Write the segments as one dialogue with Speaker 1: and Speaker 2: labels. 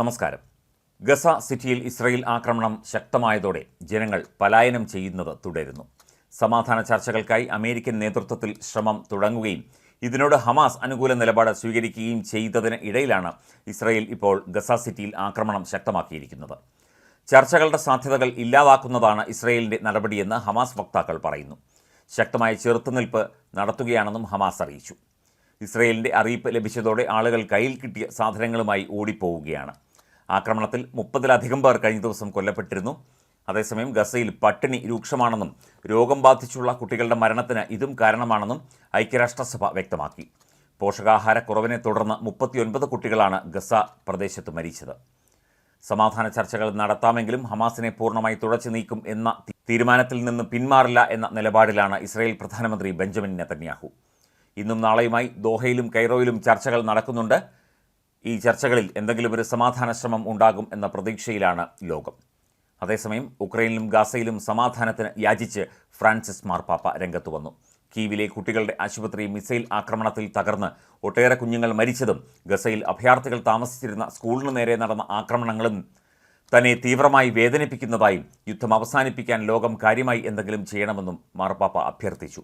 Speaker 1: നമസ്കാരം. ഗസ സിറ്റിയിൽ ഇസ്രയേൽ ആക്രമണം ശക്തമായതോടെ ജനങ്ങൾ പലായനം ചെയ്യുന്നത് തുടരുന്നു. സമാധാന ചർച്ചകൾക്കായി അമേരിക്കൻ നേതൃത്വത്തിൽ ശ്രമം തുടങ്ങുകയും ഇതിനോട് ഹമാസ് അനുകൂല നിലപാട് സ്വീകരിക്കുകയും ചെയ്തതിന് ഇടയിലാണ് ഇസ്രയേൽ ഇപ്പോൾ ഗസ സിറ്റിയിൽ ആക്രമണം ശക്തമാക്കിയിരിക്കുന്നത്. ചർച്ചകളുടെ സാധ്യതകൾ ഇല്ലാതാക്കുന്നതാണ് ഇസ്രയേലിന്റെ നടപടിയെന്ന് ഹമാസ് വക്താക്കൾ പറയുന്നു. ശക്തമായ ചെറുത്തുനിൽപ്പ് നടത്തുകയാണെന്നും ഹമാസ് അറിയിച്ചു. ഇസ്രയേലിന്റെ അറിയിപ്പ് ലഭിച്ചതോടെ ആളുകൾ കയ്യിൽ കിട്ടിയ സാധനങ്ങളുമായി ഓടിപ്പോവുകയാണ്. ആക്രമണത്തിൽ മുപ്പതിലധികം പേർ കഴിഞ്ഞ ദിവസം കൊല്ലപ്പെട്ടിരുന്നു. അതേസമയം ഗസയിൽ പട്ടിണി രൂക്ഷമാണെന്നും രോഗം ബാധിച്ചുള്ള കുട്ടികളുടെ മരണത്തിന് ഇതും കാരണമാണെന്നും ഐക്യരാഷ്ട്രസഭ വ്യക്തമാക്കി. പോഷകാഹാരക്കുറവിനെ തുടർന്ന് മുപ്പത്തിയൊൻപത് കുട്ടികളാണ് ഗസ പ്രദേശത്ത് മരിച്ചത്. സമാധാന ചർച്ചകൾ നടത്താമെങ്കിലും ഹമാസിനെ പൂർണമായി തുടച്ചു നീക്കും എന്ന തീരുമാനത്തിൽ നിന്ന് പിന്മാറില്ല എന്ന നിലപാടിലാണ് ഇസ്രായേൽ പ്രധാനമന്ത്രി ബെഞ്ചമിൻ നെതന്യാഹു. ഇന്നും നാളെയുമായി ദോഹയിലും കൈറോയിലും ചർച്ചകൾ നടക്കുന്നുണ്ട്. ഈ ചർച്ചകളിൽ എന്തെങ്കിലും ഒരു സമാധാന ശ്രമം ഉണ്ടാകും എന്ന പ്രതീക്ഷയിലാണ് ലോകം. അതേസമയം ഉക്രൈനിലും ഗാസയിലും സമാധാനത്തിന് യാചിച്ച് ഫ്രാൻസിസ് മാർപ്പാപ്പ രംഗത്ത് വന്നു. കീവിലെ കുട്ടികളുടെ ആശുപത്രി മിസൈൽ ആക്രമണത്തിൽ തകർന്ന് ഒട്ടേറെ കുഞ്ഞുങ്ങൾ മരിച്ചതും ഗസയിൽ അഭയാർത്ഥികൾ താമസിച്ചിരുന്ന സ്കൂളിന് നേരെ നടന്ന ആക്രമണങ്ങളും തന്നെ തീവ്രമായി വേദനിപ്പിക്കുന്നതായും യുദ്ധം അവസാനിപ്പിക്കാൻ ലോകം കാര്യമായി എന്തെങ്കിലും ചെയ്യണമെന്നും മാർപ്പാപ്പ അഭ്യർത്ഥിച്ചു.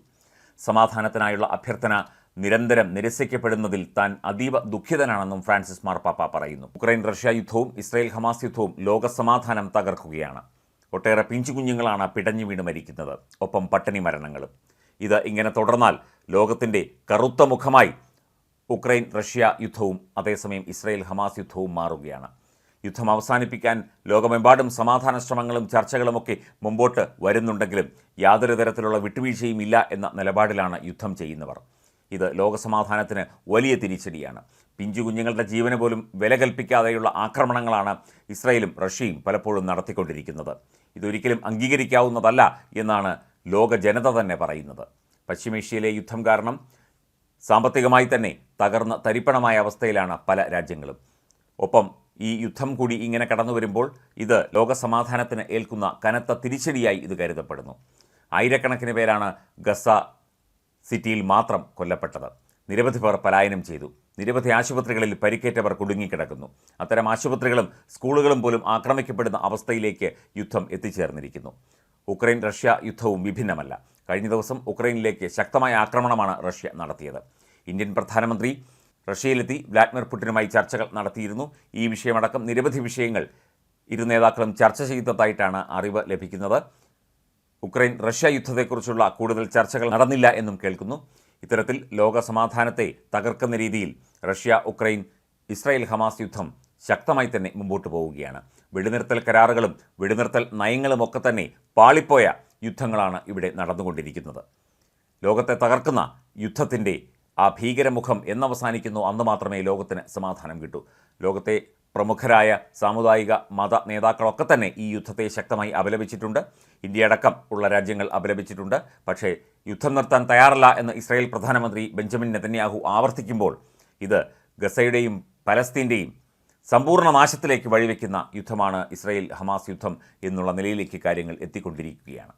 Speaker 1: സമാധാനത്തിനായുള്ള അഭ്യർത്ഥന നിരന്തരം നിരസിക്കപ്പെടുന്നതിൽ താൻ അതീവ ദുഃഖിതനാണെന്നും ഫ്രാൻസിസ് മാർപ്പാപ്പ പറയുന്നു. ഉക്രൈൻ റഷ്യ യുദ്ധവും ഇസ്രായേൽ ഹമാസ് യുദ്ധവും ലോകസമാധാനം തകർക്കുകയാണ്. ഒട്ടേറെ പിഞ്ചു കുഞ്ഞുങ്ങളാണ് പിടഞ്ഞു വീണ് മരിക്കുന്നത്. ഒപ്പം പട്ടിണി മരണങ്ങളും. ഇത് ഇങ്ങനെ തുടർന്നാൽ ലോകത്തിന്റെ കറുത്ത മുഖമായി ഉക്രൈൻ റഷ്യ യുദ്ധവും അതേസമയം ഇസ്രായേൽ ഹമാസ് യുദ്ധവും മാറുകയാണ്. യുദ്ധം അവസാനിപ്പിക്കാൻ ലോകമെമ്പാടും സമാധാന ശ്രമങ്ങളും ചർച്ചകളുമൊക്കെ മുമ്പോട്ട് വരുന്നുണ്ടെങ്കിലും യാതൊരു തരത്തിലുള്ള വിട്ടുവീഴ്ചയും ഇല്ല എന്ന നിലപാടിലാണ് യുദ്ധം ചെയ്യുന്നവർ. ഇത് ലോകസമാധാനത്തിന് വലിയ തിരിച്ചടിയാണ്. പിഞ്ചു കുഞ്ഞുങ്ങളുടെ ജീവന് പോലും വില കൽപ്പിക്കാതെയുള്ള ആക്രമണങ്ങളാണ് ഇസ്രായേലും റഷ്യയും പലപ്പോഴും നടത്തിക്കൊണ്ടിരിക്കുന്നത്. ഇതൊരിക്കലും അംഗീകരിക്കാവുന്നതല്ല എന്നാണ് ലോക ജനത തന്നെ പറയുന്നത്. പശ്ചിമേഷ്യയിലെ യുദ്ധം കാരണം സാമ്പത്തികമായി തന്നെ തകർന്ന് തരിപ്പണമായ അവസ്ഥയിലാണ് പല രാജ്യങ്ങളും. ഒപ്പം ഈ യുദ്ധം കൂടി ഇങ്ങനെ കടന്നു വരുമ്പോൾ ഇത് ലോകസമാധാനത്തിന് ഏൽക്കുന്ന കനത്ത തിരിച്ചടിയായി ഇത് കരുതപ്പെടുന്നു. ആയിരക്കണക്കിന് പേരാണ് ഗസ സിറ്റിയിൽ മാത്രം കൊല്ലപ്പെട്ടത്. നിരവധി പേർ പലായനം ചെയ്തു. നിരവധി ആശുപത്രികളിൽ പരിക്കേറ്റവർ കുടുങ്ങിക്കിടക്കുന്നു. അത്തരം ആശുപത്രികളും സ്കൂളുകളും പോലും ആക്രമിക്കപ്പെടുന്ന അവസ്ഥയിലേക്ക് യുദ്ധം എത്തിച്ചേർന്നിരിക്കുന്നു. ഉക്രൈൻ റഷ്യ യുദ്ധവും വിഭിന്നമല്ല. കഴിഞ്ഞ ദിവസം ഉക്രൈനിലേക്ക് ശക്തമായ ആക്രമണമാണ് റഷ്യ നടത്തിയത്. ഇന്ത്യൻ പ്രധാനമന്ത്രി റഷ്യയിലെത്തി വ്ലാഡിമിർ പുടിനുമായി ചർച്ചകൾ നടത്തിയിരുന്നു. ഈ വിഷയമടക്കം നിരവധി വിഷയങ്ങൾ ഇരു നേതാക്കളും ചർച്ച ചെയ്തതായിട്ടാണ് അറിവ് ലഭിക്കുന്നത്. ഉക്രൈൻ റഷ്യ യുദ്ധത്തെക്കുറിച്ചുള്ള കൂടുതൽ ചർച്ചകൾ നടന്നില്ല എന്നും കേൾക്കുന്നു. ഇത്തരത്തിൽ ലോക സമാധാനത്തെ തകർക്കുന്ന രീതിയിൽ റഷ്യ ഉക്രൈൻ ഇസ്രായേൽ ഹമാസ് യുദ്ധം ശക്തമായി തന്നെ മുമ്പോട്ട് പോവുകയാണ്. വെടിനിർത്തൽ കരാറുകളും വെടിനിർത്തൽ നയങ്ങളും ഒക്കെ തന്നെ പാളിപ്പോയ യുദ്ധങ്ങളാണ് ഇവിടെ നടന്നുകൊണ്ടിരിക്കുന്നത്. ലോകത്തെ തകർക്കുന്ന യുദ്ധത്തിന്റെ ആ ഭീകരമുഖം എന്നവസാനിക്കുന്നു. അന്ന് മാത്രമേ ലോകത്തിന് സമാധാനം കിട്ടൂ. ലോകത്തെ പ്രമുഖരായ സാമുദായിക മത നേതാക്കളൊക്കെ തന്നെ ഈ യുദ്ധത്തെ ശക്തമായി അപലപിച്ചിട്ടുണ്ട്. ഇന്ത്യയടക്കം ഉള്ള രാജ്യങ്ങൾ അപലപിച്ചിട്ടുണ്ട്. പക്ഷേ യുദ്ധം നിർത്താൻ തയ്യാറല്ല എന്ന് ഇസ്രായേൽ പ്രധാനമന്ത്രി ബെഞ്ചമിൻ നെതന്യാഹു ആവർത്തിക്കുമ്പോൾ ഇത് ഗസയുടെയും പലസ്തീന്റെയും സമ്പൂർണ നാശത്തിലേക്ക് വഴിവെക്കുന്ന യുദ്ധമാണ് ഇസ്രായേൽ ഹമാസ് യുദ്ധം എന്നുള്ള നിലയിലേക്ക് കാര്യങ്ങൾ എത്തിക്കൊണ്ടിരിക്കുകയാണ്.